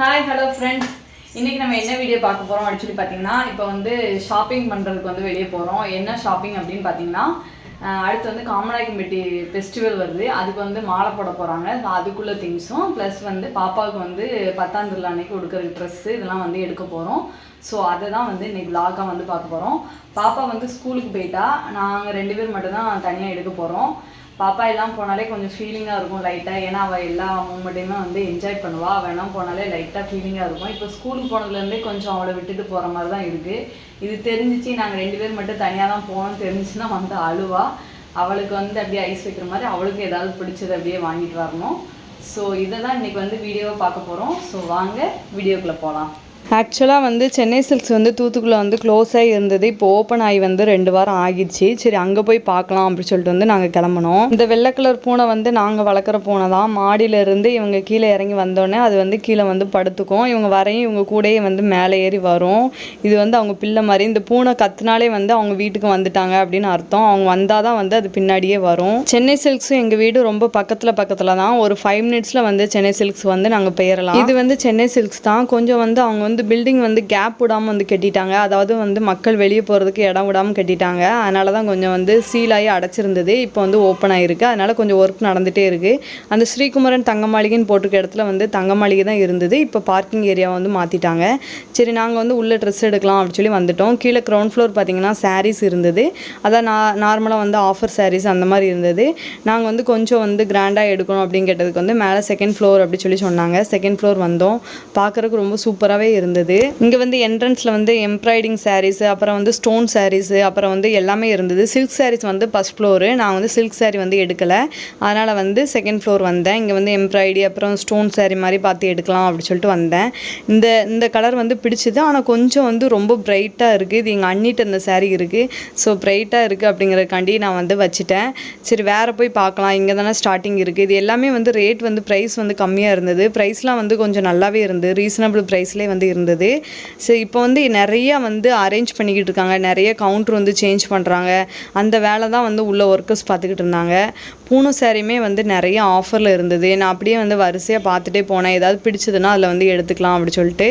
Hi hello friends இன்றைக்கி நம்ம என்ன வீடியோ பார்க்க போகிறோம் அப்படின்னு சொல்லி பார்த்தீங்கன்னா இப்போ வந்து ஷாப்பிங் பண்ணுறதுக்கு வந்து வெளியே போகிறோம் என்ன ஷாப்பிங் அப்படின்னு பார்த்தீங்கன்னா அடுத்து வந்து காமராயக்கம்பட்டி ஃபெஸ்டிவல் வருது. அதுக்கு வந்து மாலை போட போகிறாங்க அதுக்குள்ள திங்ஸும் ப்ளஸ் வந்து பாப்பாவுக்கு வந்து பத்தாம் திருவிழா அன்னைக்கு கொடுக்குற ட்ரெஸ்ஸு இதெல்லாம் வந்து எடுக்க போகிறோம் ஸோ அதை தான் வந்து இன்னைக்கு vlog-ஆ வந்து பார்க்க போகிறோம் பாப்பா வந்து ஸ்கூலுக்கு போயிட்டா. நாங்கள் ரெண்டு பேர் மட்டும்தான் தனியாக எடுக்க போகிறோம் பாப்பா எல்லாம் போனாலே கொஞ்சம் ஃபீலிங்காக இருக்கும் லைட்டாக ஏன்னா அவள் எல்லா மூமெண்ட்டையுமே வந்து என்ஜாய் பண்ணுவாள் அவள் எல்லாம் போனாலே லைட்டாக ஃபீலிங்காக இருக்கும். இப்போ ஸ்கூலுக்கு போனதுலேருந்தே கொஞ்சம் அவளை விட்டுட்டு போகிற மாதிரி தான் இருக்குது இது தெரிஞ்சிச்சு நாங்கள் ரெண்டு பேர் மட்டும் தனியாக தான் போனோம் தெரிஞ்சிச்சுன்னா வந்து அழுவா. அவளுக்கு வந்து அப்படியே ஐஸ் வைக்கிற மாதிரி அவளுக்கு ஏதாவது பிடிச்சது அப்படியே வாங்கிட்டு வரணும். ஸோ இதை தான் இன்றைக்கி வந்து வீடியோவை பார்க்க போகிறோம் ஸோ வாங்க வீடியோக்குள்ளே போகலாம் ஆக்சுவலாக வந்து சென்னை சில்க்ஸ் வந்து தூத்துக்குள்ளே வந்து க்ளோஸாக இருந்தது. இப்போ ஓப்பன் ஆகி வந்து ரெண்டு வாரம் ஆகிடுச்சு. சரி அங்கே போய் பார்க்கலாம் அப்படின்னு சொல்லிட்டு வந்து நாங்கள் கிளம்புனோம். இந்த வெள்ளை கலர் பூனை வந்து நாங்கள் வளர்க்குற பூனை தான். மாடியில இருந்து இவங்க கீழே இறங்கி வந்தோடனே அது வந்து கீழே வந்து படுத்துக்கும். இவங்க வரையும் இவங்க கூடயே வந்து மேலே ஏறி வரும். இது வந்து அவங்க பிள்ளை மாதிரி இந்த பூனை கத்துனாலே வந்து அவங்க வீட்டுக்கு வந்துட்டாங்க அப்படின்னு அர்த்தம். அவங்க வந்தால் தான் வந்து அது பின்னாடியே வரும். சென்னை சில்க்ஸும் எங்கள் வீடு ரொம்ப பக்கத்தில் பக்கத்தில் தான். ஒரு ஃபைவ் மினிட்ஸில் வந்து சென்னை சில்க்ஸ் வந்து நாங்கள் பெயரலாம். இது வந்து சென்னை சில்க்ஸ் தான். கொஞ்சம் வந்து அவங்க வந்து பில்டிங் வந்து கேப் விடாமல் வந்து கட்டிட்டாங்க. அதாவது வந்து மக்கள் வெளியே போகிறதுக்கு இடம் விடாமல் கட்டிட்டாங்க. அதனால தான் கொஞ்சம் வந்து சீலாகி அடைச்சிருந்தது. இப்போ வந்து ஓப்பன் ஆகிருக்கு அதனால் கொஞ்சம் ஒர்க் நடந்துகிட்டே இருக்குது அந்த ஸ்ரீகுமரன் தங்க மாளிகைன்னு போட்டிருக்க இடத்துல வந்து தங்க மாளிகை தான் இருந்தது. இப்போ பார்க்கிங் ஏரியா வந்து மாற்றிட்டாங்க சரி நாங்கள் வந்து உள்ளே ட்ரெஸ் எடுக்கலாம் அப்படின்னு சொல்லி வந்துட்டோம். கீழே க்ரௌண்ட் ஃப்ளோர் பார்த்தீங்கன்னா சாரீஸ் இருந்தது. அதான் நான் நார்மலாக வந்து ஆஃபர் சாரீஸ் அந்த மாதிரி இருந்தது. நாங்கள் வந்து கொஞ்சம் வந்து கிராண்டாக எடுக்கணும் அப்படின்னு கேட்டதுக்கு வந்து மேலே செகண்ட் ஃப்ளோர் அப்படி சொல்லி சொன்னாங்க. செகண்ட் ஃப்ளோர் வந்தோம். பார்க்குறதுக்கு ரொம்ப சூப்பராகவே இருந்தது. இங்கே வந்து என்ட்ரன்ஸில் வந்து எம்ப்ராய்டிங் சாரீஸ் அப்புறம் வந்து ஸ்டோன் சாரீஸ் அப்புறம் வந்து எல்லாமே இருந்தது. சில்க் சாரீஸ் வந்து ஃபஸ்ட் ஃப்ளோரு நான் வந்து சில்க் சாரீ வந்து எடுக்கலை. அதனால் வந்து செகண்ட் ஃப்ளோர் வந்தேன். இங்கே வந்து எம்ப்ராய்டி அப்புறம் ஸ்டோன் சாரீ மாதிரி பார்த்து எடுக்கலாம் அப்படின்னு சொல்லிட்டு வந்தேன். இந்த இந்த கலர் வந்து பிடிச்சது. ஆனால் கொஞ்சம் வந்து ரொம்ப பிரைட்டாக இருக்குது இது எங்கள் அண்ணிட்ட இந்த சாரீ இருக்குது ஸோ பிரைட்டாக இருக்குது அப்படிங்கிறதுக்காண்டி நான் வந்து வச்சுட்டேன். சரி வேறு போய் பார்க்கலாம். இங்கே தானே ஸ்டார்டிங் இருக்குது இது எல்லாமே வந்து ரேட் வந்து ப்ரைஸ் வந்து கம்மியாக இருந்தது. ப்ரைஸ்லாம் வந்து கொஞ்சம் நல்லாவே இருந்தது. ரீசனபிள் ப்ரைஸ்லேயே வந்து இருந்தது. ஸோ இப்போ வந்து நிறையா வந்து அரேஞ்ச் பண்ணிக்கிட்டு இருக்காங்க. நிறைய கவுண்டர் வந்து சேஞ்ச் பண்ணுறாங்க அந்த வேலை தான் வந்து உள்ள ஒர்க்கர்ஸ் பார்த்துக்கிட்டு இருந்தாங்க. பூனை சாரியுமே வந்து நிறைய ஆஃபரில் இருந்தது. நான் அப்படியே வந்து வரிசையாக பார்த்துட்டே போனேன். ஏதாவது பிடிச்சதுன்னா அதில் வந்து எடுத்துக்கலாம் அப்படி சொல்லிட்டு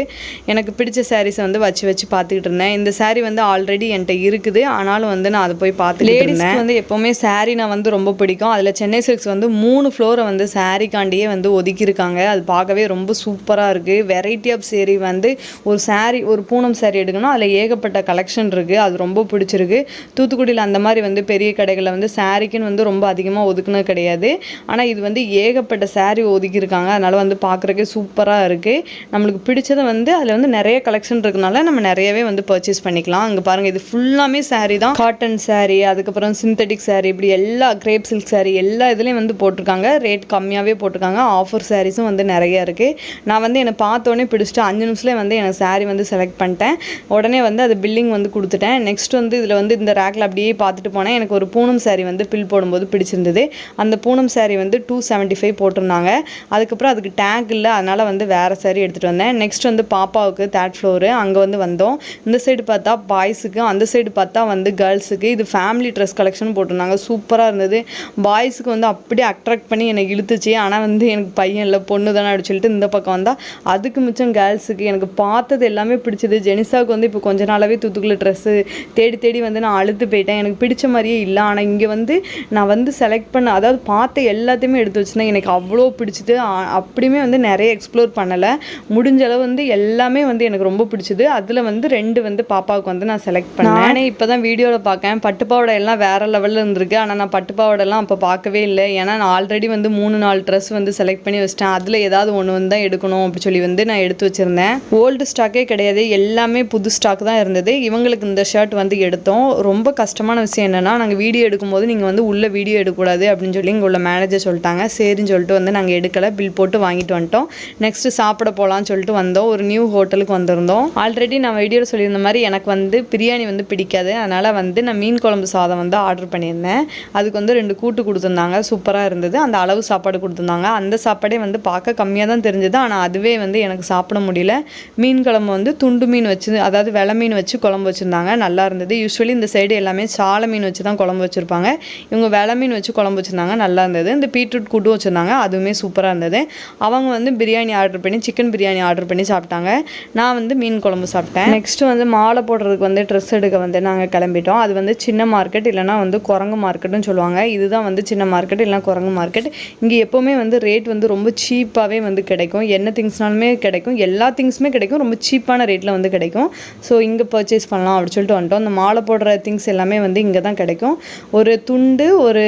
எனக்கு பிடிச்ச சாரீஸை வந்து வச்சு வச்சு பார்த்துக்கிட்டு இருந்தேன். இந்த saree வந்து ஆல்ரெடி என்கிட்ட இருக்குது. ஆனாலும் வந்து நான் அதை போய் பார்த்து லேடிஸ்க்கு வந்து எப்போவுமே saree நான் வந்து ரொம்ப பிடிக்கும். அதில் சென்னை சில்க்ஸ் வந்து மூணு ஃப்ளோரை வந்து சாரிக்காண்டியே வந்து ஒதுக்கியிருக்காங்க. அது பார்க்கவே ரொம்ப சூப்பராக இருக்குது வெரைட்டி ஆஃப் saree வந்து ஒரு saree ஒரு பூனம் saree எடுக்கணும் அதில் ஏகப்பட்ட கலெக்ஷன் இருக்குது அது ரொம்ப பிடிச்சிருக்கு. தூத்துக்குடியில் அந்த மாதிரி வந்து பெரிய கடைகளில் வந்து சாரிக்குன்னு வந்து ரொம்ப அதிகமாக ஒதுக்குனது கிடையாது. ஆனால் இது வந்து ஏகப்பட்ட saree ஒதுக்கியிருக்காங்க. அதனால் வந்து பார்க்குறக்கே சூப்பராக இருக்குது நம்மளுக்கு பிடிச்சதை வந்து அதில் வந்து நிறைய கலெக்ஷன் இருக்கனால நம்ம நிறையவே வந்து பர்ச்சேஸ் பண்ணிக்கலாம். அங்கே பாருங்கள் இது ஃபுல்லாமே saree தான். காட்டன் saree அதுக்கப்புறம் சிந்தட்டிக் saree இப்படி எல்லா கிரேப் சில்க் saree எல்லா இதுலேயும் வந்து போட்டிருக்காங்க. ரேட் கம்மியாகவே போட்டிருக்காங்க. ஆஃபர் சாரீஸும் வந்து நிறைய இருக்குது நான் வந்து என்னை பார்த்தோன்னே பிடிச்சிட்டு அஞ்சு நிமிஷத்துல வந்து எனக்கு saree வந்து செலக்ட் பண்ணிட்டேன். உடனே வந்து அது பில்லிங் வந்து கொடுத்துட்டேன். நெக்ஸ்ட் வந்து இதில் வந்து இந்த ரேக்கில் அப்படியே பார்த்துட்டு போனேன். எனக்கு ஒரு பூனம் saree வந்து பில் போடும்போது பிடிச்சிருந்தது. அந்த பூனம் saree வந்து டூ செவன்ட்டி ஃபைவ் போட்டிருந்தாங்க. அதுக்கப்புறம் அதுக்கு டேக் இல்லை அதனால் வந்து வேறு saree எடுத்துகிட்டு வந்தேன். நெக்ஸ்ட் வந்து பாப்பாவுக்கு தேர்ட் ஃப்ளோரு அங்கே வந்து வந்தோம். இந்த சைடு பார்த்தா பாய்ஸுக்கு அந்த சைடு பார்த்தா வந்து கேர்ள்ஸுக்கு இது ஃபேமிலி ட்ரெஸ் கலெக்ஷன் போட்டிருந்தாங்க. சூப்பராக இருந்தது. பாய்ஸுக்கு வந்து அப்படியே அட்ராக்ட் பண்ணி என்னை இழுத்துச்சு. ஆனால் வந்து எனக்கு பையன் இல்லை பொண்ணு தானே அப்படின்னு சொல்லிட்டு இந்த பக்கம் வந்தால் அதுக்கு மிச்சம் கேர்ள்ஸுக்கு எனக்கு பார்த்தது எல்லாமே பிடிச்சது. ஜெனிசாவுக்கு வந்து இப்போ கொஞ்ச நாளாகவே தூத்துக்குள்ள ட்ரெஸ்ஸு தேடி தேடி வந்து நான் அழுத்து போயிட்டேன். எனக்கு பிடிச்ச மாதிரியே இல்லை. ஆனால் இங்கே வந்து நான் வந்து செலக்ட் பண்ண அதாவது பார்த்த எல்லாத்தையுமே எடுத்து வச்சுருந்தேன். எனக்கு அவ்வளோ பிடிச்சது. அப்படியுமே வந்து நிறைய எக்ஸ்ப்ளோர் பண்ணலை. முடிஞ்ச அளவு வந்து எல்லாமே வந்து எனக்கு ரொம்ப பிடிச்சது. அதில் வந்து ரெண்டு வந்து பாப்பாவுக்கு வந்து நான் செலக்ட் பண்ணேன். நானே இப்போ தான் வீடியோவில் பார்க்கேன் பட்டுப்பாவடை எல்லாம் வேறு லெவலில் இருந்திருக்கு. ஆனால் நான் பட்டுப்பாவடைலாம் அப்போ பார்க்கவே இல்லை. ஏன்னா நான் ஆல்ரெடி வந்து மூணு நாலு ட்ரெஸ் வந்து செலக்ட் பண்ணி வச்சிட்டேன். அதில் ஏதாவது ஒன்று வந்து தான் எடுக்கணும் அப்படி சொல்லி வந்து நான் எடுத்து வச்சுருந்தேன். ஓல்டு ஸ்டாக்கே கிடையாது. எல்லாமே புது ஸ்டாக் தான் இருந்தது. இவங்களுக்கு இந்த ஷர்ட் வந்து எடுத்தோம். ரொம்ப கஷ்டமான விஷயம் என்னென்னா நாங்கள் வீடியோ எடுக்கும்போது நீங்கள் வந்து உள்ள வீடியோ எடுக்கக்கூடாது. அப்படின்னு சொல்லி இங்கே உள்ள மேனேஜர் சொல்லிட்டாங்க. சரின்னு சொல்லிட்டு வந்து நாங்கள் எடுக்கலை. பில் போட்டு வாங்கிட்டு வந்துட்டோம். நெக்ஸ்ட்டு சாப்பிட போகலான்னு சொல்லிட்டு வந்தோம். ஒரு நியூ ஹோட்டலுக்கு வந்திருந்தோம். ஆல்ரெடி நான் வீடியோவில் சொல்லியிருந்த மாதிரி எனக்கு வந்து பிரியாணி வந்து பிடிக்காது. அதனால் வந்து நான் மீன் குழம்பு சாதம் வந்து ஆர்டர் பண்ணியிருந்தேன். அதுக்கு வந்து ரெண்டு கூட்டு கொடுத்துருந்தாங்க. சூப்பராக இருந்தது. அந்த அளவு சாப்பாடு கொடுத்துருந்தாங்க. அந்த சாப்பாடே வந்து பார்க்க கம்மியாக தான் தெரிஞ்சது. ஆனால் அதுவே வந்து எனக்கு சாப்பிட முடியல. மீன் குழம்பு வந்து துண்டு மீன் வச்சு அதாவது வெலை மீன் வச்சு குழம்பு வச்சுருந்தாங்க. நல்லா இருந்தது. யூஸ்வலி இந்த சைடு எல்லாமே சாலை மீன் வச்சு தான் குழம்பு வச்சுருப்பாங்க. இவங்க வெள மீன் வச்சு குழம்பு குழம்பு வச்சுருந்தாங்க நல்லா இருந்தது. இந்த பீட்ரூட் கூட்டும் வச்சுருந்தாங்க அதுவுமே சூப்பராக இருந்தது. அவங்க வந்து பிரியாணி ஆர்டர் பண்ணி சிக்கன் பிரியாணி ஆர்டர் பண்ணி சாப்பிட்டாங்க. நான் வந்து மீன் குழம்பு சாப்பிட்டேன். நெக்ஸ்ட் வந்து மாலை போடுறதுக்கு வந்து ட்ரெஸ் எடுக்க வந்து நாங்கள் கிளம்பிட்டோம். அது வந்து சின்ன மார்க்கெட் இல்லைனா வந்து குரங்கு மார்க்கெட்டுன்னு சொல்லுவாங்க. இதுதான் வந்து சின்ன மார்க்கெட் இல்லைனா குரங்கு மார்க்கெட் இங்கே எப்போவுமே வந்து ரேட் வந்து ரொம்ப சீப்பாகவே வந்து கிடைக்கும். என்ன திங்ஸ்னாலுமே கிடைக்கும். எல்லா திங்ஸுமே கிடைக்கும். ரொம்ப சீப்பான ரேட்டில் வந்து கிடைக்கும். ஸோ இங்கே பர்ச்சேஸ் பண்ணலாம் அப்படின்னு சொல்லிட்டு வந்துட்டோம். அந்த மாலை போடுற திங்ஸ் எல்லாமே வந்து இங்கே தான் கிடைக்கும். ஒரு துண்டு ஒரு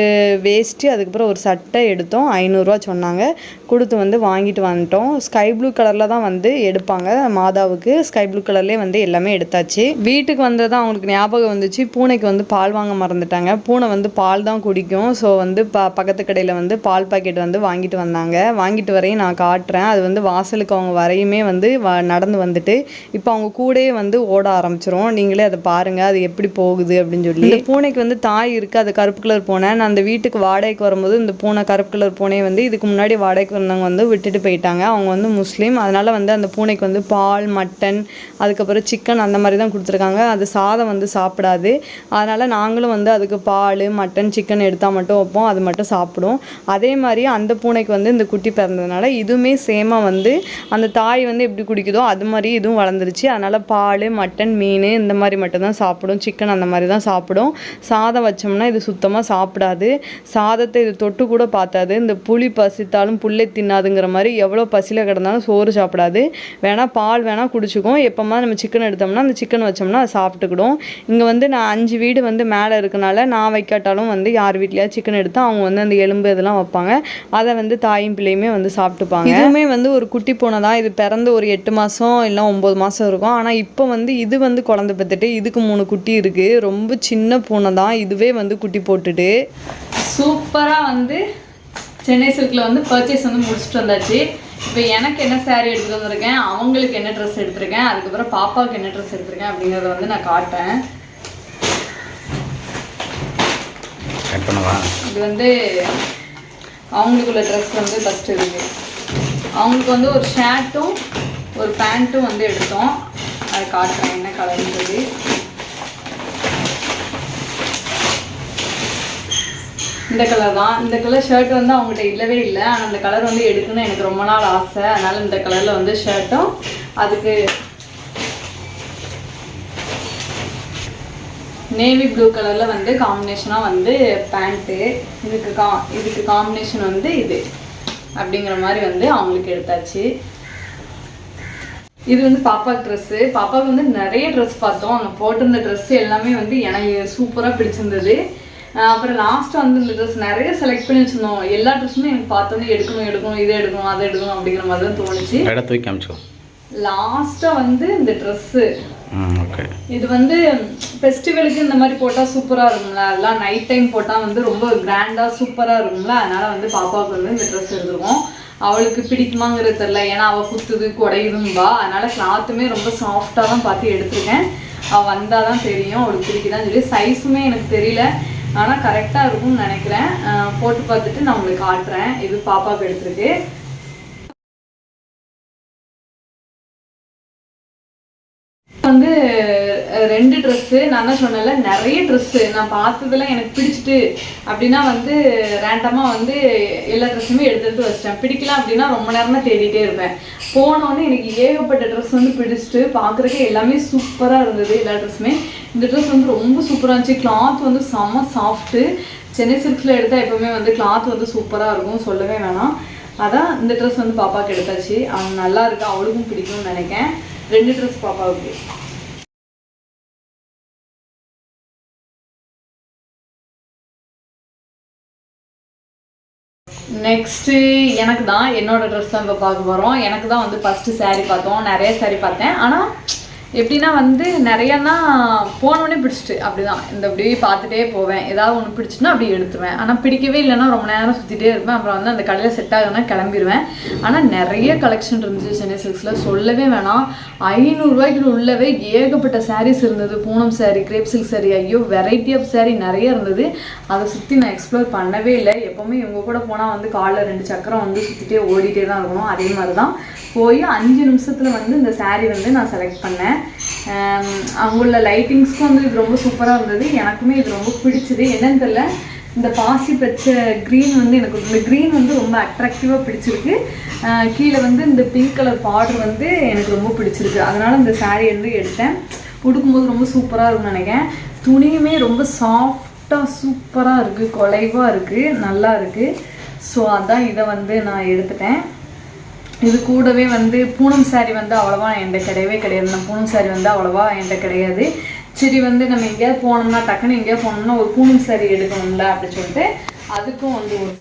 வேஷ்டி அதுக்கப்புறம் ஒரு சட்டை எடுத்தோம். ஐநூறுரூவா சொன்னாங்க. கொடுத்து வந்து வாங்கிட்டு வந்துட்டோம். ஸ்கை ப்ளூ கலரில் தான் வந்து எடுப்பாங்க மாதாவுக்கு. ஸ்கை ப்ளூ கலர்லேயே வந்து எல்லாமே எடுத்தாச்சு. வீட்டுக்கு வந்தது அவங்களுக்கு ஞாபகம் வந்துச்சு. பூனைக்கு வந்து பால் வாங்க மறந்துட்டாங்க. பூனை வந்து பால் தான் குடிக்கும். ஸோ வந்து ப பக்கத்து கடையில் வந்து பால் பாக்கெட் வந்து வாங்கிட்டு வந்தாங்க. வாங்கிட்டு வரையும் நான் காட்டுறேன். அது வந்து வாசலுக்கு அவங்க வரையுமே வந்து வ நடந்து வந்துட்டு இப்போ அவங்க கூடயே வந்து ஓட ஆரம்பிச்சிரும். நீங்களே அதை பாருங்கள் அது எப்படி போகுது அப்படின்னு சொல்லி. இந்த பூனைக்கு வந்து தாய் இருக்குது அது கருப்பு கலர் பூனை. நான் அந்த வீட்டுக்கு வாடகைக்கு வரும்போது இந்த பூனை கருப்பு கலர் பூனையை வந்து இதுக்கு முன்னாடி வாடகைக்கு வந்தவங்க வந்து விட்டுட்டு போயிட்டாங்க. அவங்க வந்து முஸ்லீம். அதனால் வந்து அந்த பூனைக்கு வந்து பால் மட்டன் அதுக்கப்புறம் சிக்கன் அந்த மாதிரி தான் கொடுத்துருக்காங்க. அது சாதம் வந்து சாப்பிடாது. அதனால் நாங்களும் வந்து அதுக்கு பால் மட்டன் சிக்கன் எடுத்தால் மட்டும் வைப்போம். அது மட்டும் சாப்பிடும். அதே மாதிரி அந்த பூனைக்கு வந்து இந்த குட்டி பிறந்ததுனால இதுவுமே சேமாக வந்து அந்த தாய் வந்து எப்படி குடிக்குதோ அது மாதிரி இதுவும் வளர்ந்துருச்சு. அதனால் பால் மட்டன் மீன் இந்த மாதிரி மட்டும்தான் சாப்பிடும். சிக்கன் அந்த மாதிரி தான் சாப்பிடும். சாதம் வச்சோம்னா இது சுத்தமாக சாப்பிடாது. சாதத்தை இது தொட்டு கூட பார்த்தாது. இந்த புளி பசித்தாலும் புல்லை தின்னாதுங்கிற மாதிரி எவ்வளோ பசியில் கிடந்தாலும் சோறு சாப்பிடாது. வேணா பால் வேணா குடிச்சுக்கும் எப்போமா நம்ம சிக்கன் எடுத்தோம்னா அந்த சிக்கன் வச்சோம்னா அது சாப்பிட்டுக்கிடும். இங்கே வந்து நான் அஞ்சு வீடு வந்து மேலே இருக்கனால நான் வைக்காட்டாலும் வந்து யார் வீட்லயாவது சிக்கன் எடுத்து அவங்க வந்து அந்த எலும்பு இதெல்லாம் வைப்பாங்க. அதை வந்து தாயும் பிள்ளையுமே வந்து சாப்பிட்டுப்பாங்க. இதுவுமே வந்து ஒரு குட்டி பூனை தான் இது பிறந்து ஒரு எட்டு மாதம் இல்லை ஒம்பது மாதம் இருக்கும். ஆனால் இப்போ வந்து இது வந்து குழந்தை பெற்றுட்டு இதுக்கு மூணு குட்டி இருக்குது ரொம்ப சின்ன பூனை தான் இதுவே வந்து குட்டி போட்டுட்டு. சூப்பராக வந்து சென்னை சில்கில் வந்து பர்ச்சேஸ் வந்து முடிச்சுட்டு வந்தாச்சு. இப்போ எனக்கு என்ன saree எடுத்துகிட்டு வந்திருக்கேன் அவங்களுக்கு என்ன ட்ரெஸ் எடுத்திருக்கேன் அதுக்கப்புறம் பாப்பாவுக்கு என்ன ட்ரெஸ் எடுத்திருக்கேன் அப்படிங்கிறத வந்து நான் காட்டுறேன். கட் பண்ணவா? இது வந்து அவங்களுக்குள்ள ட்ரெஸ் வந்து ஃபஸ்ட்டு இருக்குது அவங்களுக்கு வந்து ஒரு ஷர்ட்டும் ஒரு பேண்ட்டும் வந்து எடுத்தோம். அதை காட்டுறேன் என்ன கலர்னு இந்த கலர் தான். இந்த கலர் ஷர்ட் வந்து அவங்ககிட்ட இல்லவே இல்லை. ஆனால் இந்த கலர் வந்து எடுக்கணும்னு எனக்கு ரொம்ப நாள் ஆசை. அதனால இந்த கலரில் வந்து ஷர்ட்டும் அதுக்கு நேவி ப்ளூ கலரில் வந்து காம்பினேஷனாக வந்து பேண்ட்டு இதுக்கு கா இதுக்கு காம்பினேஷன் வந்து இது அப்படிங்கிற மாதிரி வந்து அவங்களுக்கு எடுத்தாச்சு. இது வந்து பாப்பா ட்ரெஸ்ஸு பாப்பாவுக்கு வந்து நிறைய ட்ரெஸ் பார்த்தோம். அங்கே போட்டிருந்த ட்ரெஸ்ஸு எல்லாமே வந்து எனக்கு சூப்பராக பிடிச்சிருந்தது. அப்புறம் லாஸ்ட்டாக வந்து இந்த ட்ரெஸ் நிறைய செலக்ட் பண்ணி வச்சுருந்தோம். எல்லா ட்ரெஸ்ஸுமே எனக்கு பார்த்தோன்னே எடுக்கணும் எடுக்கணும் இதை எடுக்கணும் அதை எடுக்கணும் அப்படிங்கிற மாதிரி தான் தோணுச்சு. இடம் தூக்கி காமிச்சோ லாஸ்ட்டாக வந்து இந்த ட்ரெஸ்ஸு இது வந்து ஃபெஸ்டிவலுக்கு இந்த மாதிரி போட்டால் சூப்பராக இருக்கும்ல. அதெல்லாம் நைட் டைம் போட்டால் வந்து ரொம்ப கிராண்டாக சூப்பராக இருக்கும்ல. அதனால வந்து பாப்பாவுக்கு வந்து இந்த ட்ரெஸ் எடுத்துருக்கோம் அவளுக்கு பிடிக்குமாங்கிறது தெரில ஏன்னா அவள் குத்துது குடையுதும்பா. அதனால கிளாத்துமே ரொம்ப சாஃப்டாக தான் பார்த்து எடுத்திருக்கேன். அவள் வந்தால் தான் தெரியும். அவளுக்கு பிடிக்குதான்னு சொல்லி சைஸுமே எனக்கு தெரியல. ஆனால் கரெக்டாக இருக்கும்னு நினைக்கிறேன். போட்டு பார்த்துட்டு நான் உங்களுக்கு காட்டுறேன். இது பாப்பாவுக்கு எடுத்துருக்கு. ரெண்டு ட்ரெஸ்ஸு நான் தான் சொன்னேன்ல நிறைய ட்ரெஸ்ஸு நான் பார்த்ததுல எனக்கு பிடிச்சிட்டு அப்படின்னா வந்து ரேண்டமாக வந்து எல்லா ட்ரெஸ்ஸுமே எடுத்து எடுத்து வச்சிட்டேன். பிடிக்கல அப்படின்னா ரொம்ப நேரமாக தேடிட்டே இருப்பேன். போனோடனே எனக்கு ஏகப்பட்ட ட்ரெஸ் வந்து பிடிச்சிட்டு பார்க்குறக்கு எல்லாமே சூப்பராக இருந்தது எல்லா ட்ரெஸ்ஸுமே இந்த ட்ரெஸ் வந்து ரொம்ப சூப்பராக இருந்துச்சு. கிளாத் வந்து செம்ம சாஃப்ட்டு சென்னை சில்க்ஸில் எடுத்தால் எப்போவுமே வந்து கிளாத் வந்து சூப்பராக இருக்கும் சொல்லவே வேணாம். அதான் இந்த ட்ரெஸ் வந்து பாப்பாவுக்கு எடுத்தாச்சு. அவங்க நல்லா இருக்கு அவளுக்கும் பிடிக்கும்னு நினைக்கேன் ரெண்டு ட்ரெஸ் பாப்பாவுக்கு. நெக்ஸ்ட்டு எனக்கு தான் என்னோட ட்ரெஸ் தான் இப்போ பார்க்க போகிறோம் எனக்கு தான் வந்து ஃபஸ்ட்டு saree பார்த்தோம். நிறைய saree பார்த்தேன். ஆனால் எப்படின்னா வந்து நிறையன்னா போனோடனே பிடிச்சிட்டு அப்படிதான். இந்த அப்படியே பார்த்துட்டே போவேன். ஏதாவது ஒன்று பிடிச்சுன்னா அப்படியே எடுத்துவேன் ஆனால் பிடிக்கவே இல்லைன்னா ரொம்ப நேரம் சுற்றிட்டே இருப்பேன். அப்புறம் வந்து அந்த கடையில் செட் ஆகுதுன்னா கிளம்பிடுவேன் ஆனால் நிறைய கலெக்ஷன் இருந்துச்சு சென்னை சில்க்ஸில் சொல்லவே வேணாம். ஐநூறுரூவாய்க்கு உள்ளவே ஏகப்பட்ட சாரீஸ் இருந்தது. பூனம் சாரீ கிரேப் சில்க் சாரீ ஐயோ வெரைட்டி ஆஃப் சாரீ நிறைய இருந்தது. அதை சுற்றி நான் எக்ஸ்ப்ளோர் பண்ணவே இல்லை. எப்போவுமே இவங்க கூட போனால் வந்து காலில் ரெண்டு சக்கரம் வந்து சுற்றிட்டே ஓடிட்டே தான் இருக்கணும். அதே மாதிரி தான் போய் அஞ்சு நிமிஷத்தில் வந்து இந்த சாரீ வந்து நான் செலக்ட் பண்ணேன். Um, அங்குள்ள லைட்டிங்ஸ்க்கும் வந்து இது ரொம்ப சூப்பராக இருந்தது எனக்குமே இது ரொம்ப பிடிச்சது. என்னன்னு தெரியல. இந்த பாசி பச்சை க்ரீன் வந்து எனக்கு இந்த க்ரீன் வந்து ரொம்ப அட்ராக்டிவாக பிடிச்சிருக்கு. Uh, கீழே வந்து இந்த பிங்க் கலர் பார்டர் வந்து எனக்கு ரொம்ப பிடிச்சிருக்கு. அதனால் இந்த சாரீ வந்து எடுத்தேன். உடுக்கும்போது ரொம்ப சூப்பராக இருக்கும்னு நினைக்கிறேன். துணியுமே ரொம்ப சாஃப்டாக சூப்பராக இருக்குது குலைவாக இருக்குது நல்லா இருக்குது ஸோ அதான் இதை வந்து நான் எடுத்துட்டேன். இது கூடவே வந்து பூனம் saree வந்து அவ்வளோவா என்கிட்ட கிடையவே கிடையாது. நான் பூனம் சாரீ வந்து அவ்வளோவா என்கிட்ட கிடையாது. சரி வந்து நம்ம எங்கேயாவது போனோம்னா டக்குன்னு எங்கேயாவது போனோம்னா ஒரு பூனம் saree எடுக்கணும்ல அப்படின்னு சொல்லிட்டு அதுக்கும் வந்து ஒரு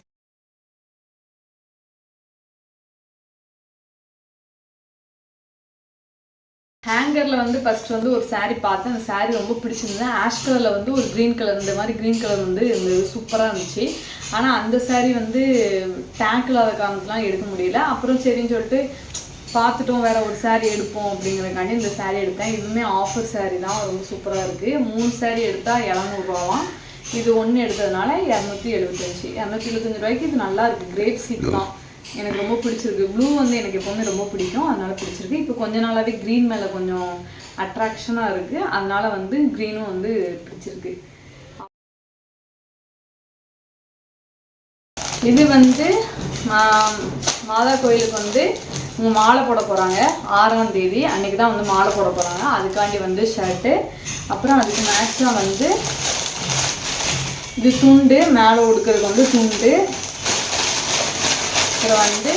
ஹேங்கரில் வந்து ஃபர்ஸ்ட் வந்து ஒரு saree பார்த்தேன். அந்த saree ரொம்ப பிடிச்சிருந்தேன் ஆஷ் கலரில் வந்து ஒரு க்ரீன் கலர் இந்த மாதிரி க்ரீன் கலர் வந்து இருந்தது சூப்பராக இருந்துச்சு. ஆனால் அந்த சாரீ வந்து டேங்க் இல்லாத காரணத்துலாம் எடுக்க முடியல. அப்புறம் சரின்னு சொல்லிட்டு பார்த்துட்டோம் வேற ஒரு saree எடுப்போம் அப்படிங்கிறக்காண்டி இந்த saree எடுத்தேன். இதுவுமே ஆஃபர் saree தான். ரொம்ப சூப்பராக இருக்குது மூணு saree எடுத்தால் இரநூறுபாவாம் இது ஒன்று எடுத்ததுனால இரநூத்தி எழுபத்தஞ்சு இரநூத்தி எழுபத்தஞ்சு ரூபாய்க்கு இது நல்லா இருக்குது கிரேப் சீட் தான். எனக்கு ரொம்ப பிடிச்சிருக்கு. ப்ளூ வந்து எனக்கு எப்போவுமே ரொம்ப பிடிக்கும். அதனால பிடிச்சிருக்கு. இப்போ கொஞ்ச நாளாகவே க்ரீன் மேலே கொஞ்சம் அட்ராக்ஷனாக இருக்குது அதனால வந்து க்ரீனும் வந்து பிடிச்சிருக்கு. இது வந்து மாதா கோயிலுக்கு வந்து மாலை போட போகிறாங்க ஆறாம் தேதி. அன்றைக்கி தான் வந்து மாலை போட போகிறாங்க அதுக்காண்டி வந்து ஷர்ட்டு அப்புறம் அதுக்கு மேட்சாக வந்து இது துண்டு மேலே உடுக்கிறதுக்கு வந்து துண்டு. அப்புறம் வந்து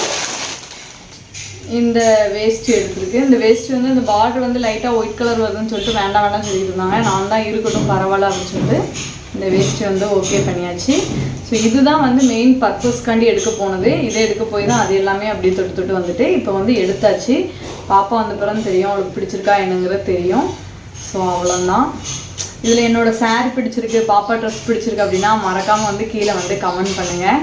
இந்த வேஸ்ட் எடுத்துருக்கு. இந்த வேஸ்ட் வந்து இந்த பார்டர் வந்து லைட்டாக ஒயிட் கலர் வருதுன்னு சொல்லிட்டு வேண்டாம் வேண்டாம் சொல்லிட்டு இருந்தாங்க. நான் தான் இருக்கட்டும் பரவாயில்ல அப்படின்னு சொல்லிட்டு இந்த வேஸ்ட்டு வந்து ஓகே பண்ணியாச்சு. ஸோ இதுதான் வந்து மெயின் பர்பஸ்க்காண்டி எடுக்க போனது. இதை எடுக்க போய் தான் அது எல்லாமே அப்படி தொட்டு தொட்டு வந்துட்டு இப்போ வந்து எடுத்தாச்சு. பாப்பா வந்த பிறகு தெரியும் அவளுக்கு பிடிச்சிருக்கா என்னங்கிறது தெரியும். ஸோ அவ்வளோதான் இதில் என்னோட சார் பிடிச்சிருக்கு பாப்பா ட்ரெஸ் பிடிச்சிருக்கு அப்படின்னா மறக்காமல் வந்து கீழே வந்து கமெண்ட் பண்ணுங்கள்